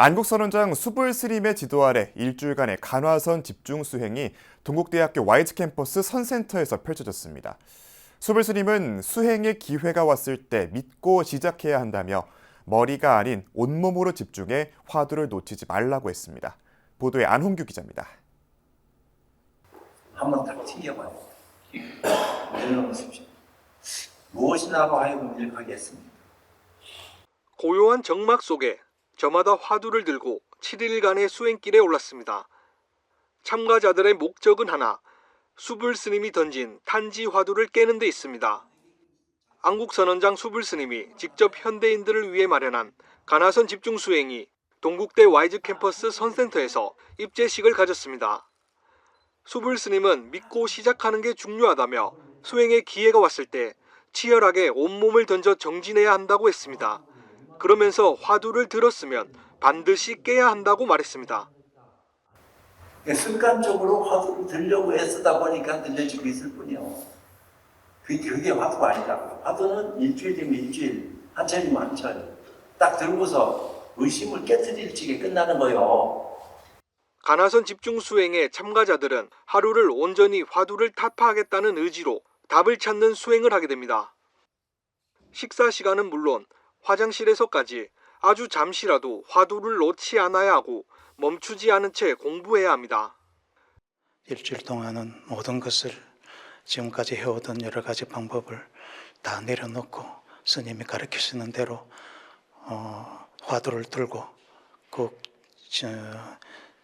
안국선원장 수불 스님의 지도 아래 일주일간의 간화선 집중 수행이 동국대학교 YG 캠퍼스 선센터에서 펼쳐졌습니다. 수불 스님은 수행의 기회가 왔을 때 믿고 시작해야 한다며 머리가 아닌 온몸으로 집중해 화두를 놓치지 말라고 했습니다. 보도에 안홍규 기자입니다. 한번 딱 튕겨봐요. 내려놓으십시오. 무엇이 나고 하여금 일하겠습니다. 고요한 정막 속에 저마다 화두를 들고 7일간의 수행길에 올랐습니다. 참가자들의 목적은 하나, 수불 스님이 던진 탄지 화두를 깨는 데 있습니다. 안국 선원장 수불 스님이 직접 현대인들을 위해 마련한 가나선 집중 수행이 동국대 와이즈 캠퍼스 선센터에서 입제식을 가졌습니다. 수불 스님은 믿고 시작하는 게 중요하다며 수행의 기회가 왔을 때 치열하게 온몸을 던져 정진해야 한다고 했습니다. 그러면서 화두를 들었으면 반드시 깨야 한다고 말했습니다. 습관적으로 화두를 들려고 애쓰다 보니까 들려지고 있을 뿐이요. 그게, 그게 화두가 아니라 화두는 일주일이면 일주일, 한철이면 한철. 딱 들고서 의심을 깨뜨릴 적에 끝나는 거요. 가나선 집중 수행의 참가자들은 하루를 온전히 화두를 타파하겠다는 의지로 답을 찾는 수행을 하게 됩니다. 식사 시간은 물론 화장실에서까지 아주 잠시라도 화두를 놓지 않아야 하고 멈추지 않은 채 공부해야 합니다. 일주일 동안은 모든 것을 지금까지 해오던 여러 가지 방법을 다 내려놓고 스님이 가르치시는 대로 어, 화두를 들고 꼭 저,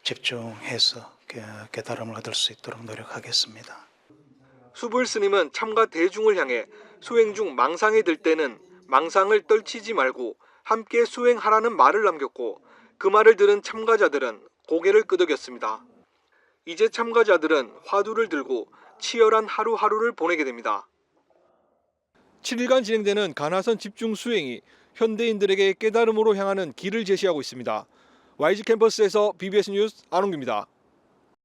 집중해서 깨- 깨달음을 얻을 수 있도록 노력하겠습니다. 수불 스님은 참가 대중을 향해 수행 중 망상에 들 때는 망상을 떨치지 말고 함께 수행하라는 말을 남겼고 그 말을 들은 참가자들은 고개를 끄덕였습니다. 이제 참가자들은 화두를 들고 치열한 하루하루를 보내게 됩니다. 7일간 진행되는 가나선 집중 수행이 현대인들에게 깨달음으로 향하는 길을 제시하고 있습니다. YG 캠퍼스에서 BBS 뉴스 안홍규입니다.